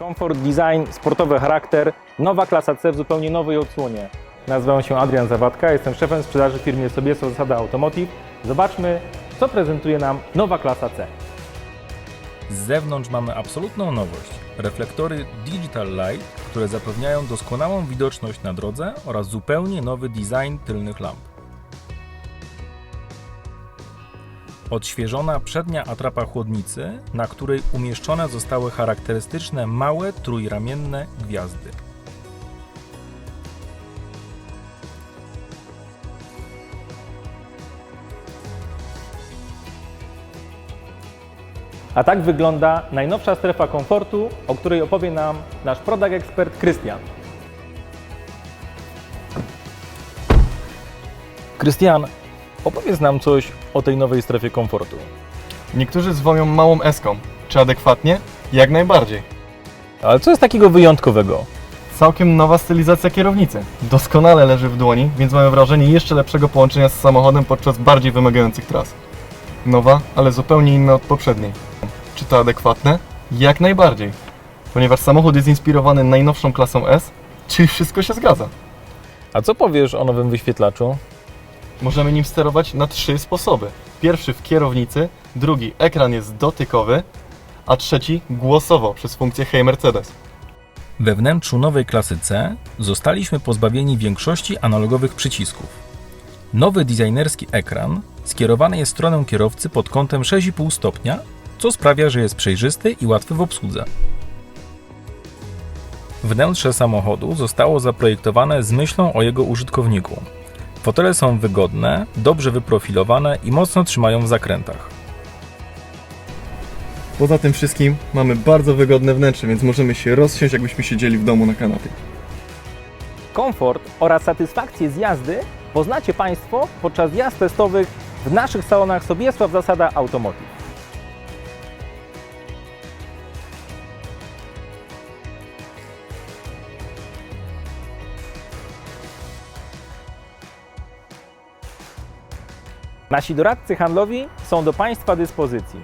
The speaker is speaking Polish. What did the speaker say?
Komfort, design, sportowy charakter, nowa klasa C w zupełnie nowej odsłonie. Nazywam się Adrian Zawadka, jestem szefem sprzedaży w firmie Sobieso Zasada Automotive. Zobaczmy, co prezentuje nam nowa klasa C. Z zewnątrz mamy absolutną nowość. Reflektory Digital Light, które zapewniają doskonałą widoczność na drodze oraz zupełnie nowy design tylnych lamp. Odświeżona przednia atrapa chłodnicy, na której umieszczone zostały charakterystyczne małe trójramienne gwiazdy. A tak wygląda najnowsza strefa komfortu, o której opowie nam nasz product ekspert Krystian. Krystian, opowiedz nam coś o tej nowej strefie komfortu. Niektórzy zwą małą eską. Czy adekwatnie? Jak najbardziej. Ale co jest takiego wyjątkowego? Całkiem nowa stylizacja kierownicy. Doskonale leży w dłoni, więc mamy wrażenie jeszcze lepszego połączenia z samochodem podczas bardziej wymagających tras. Nowa, ale zupełnie inna od poprzedniej. Czy to adekwatne? Jak najbardziej. Ponieważ samochód jest inspirowany najnowszą klasą S, czyli wszystko się zgadza. A co powiesz o nowym wyświetlaczu? Możemy nim sterować na trzy sposoby. Pierwszy w kierownicy, drugi ekran jest dotykowy, a trzeci głosowo przez funkcję Hey Mercedes. We wnętrzu nowej klasy C zostaliśmy pozbawieni większości analogowych przycisków. Nowy designerski ekran skierowany jest w stronę kierowcy pod kątem 6,5 stopnia, co sprawia, że jest przejrzysty i łatwy w obsłudze. Wnętrze samochodu zostało zaprojektowane z myślą o jego użytkowniku. Fotele są wygodne, dobrze wyprofilowane i mocno trzymają w zakrętach. Poza tym wszystkim mamy bardzo wygodne wnętrze, więc możemy się rozsiąść, jakbyśmy siedzieli w domu na kanapie. Komfort oraz satysfakcję z jazdy poznacie Państwo podczas jazd testowych w naszych salonach Sobiesław Zasada Automotive. Nasi doradcy handlowi są do Państwa dyspozycji.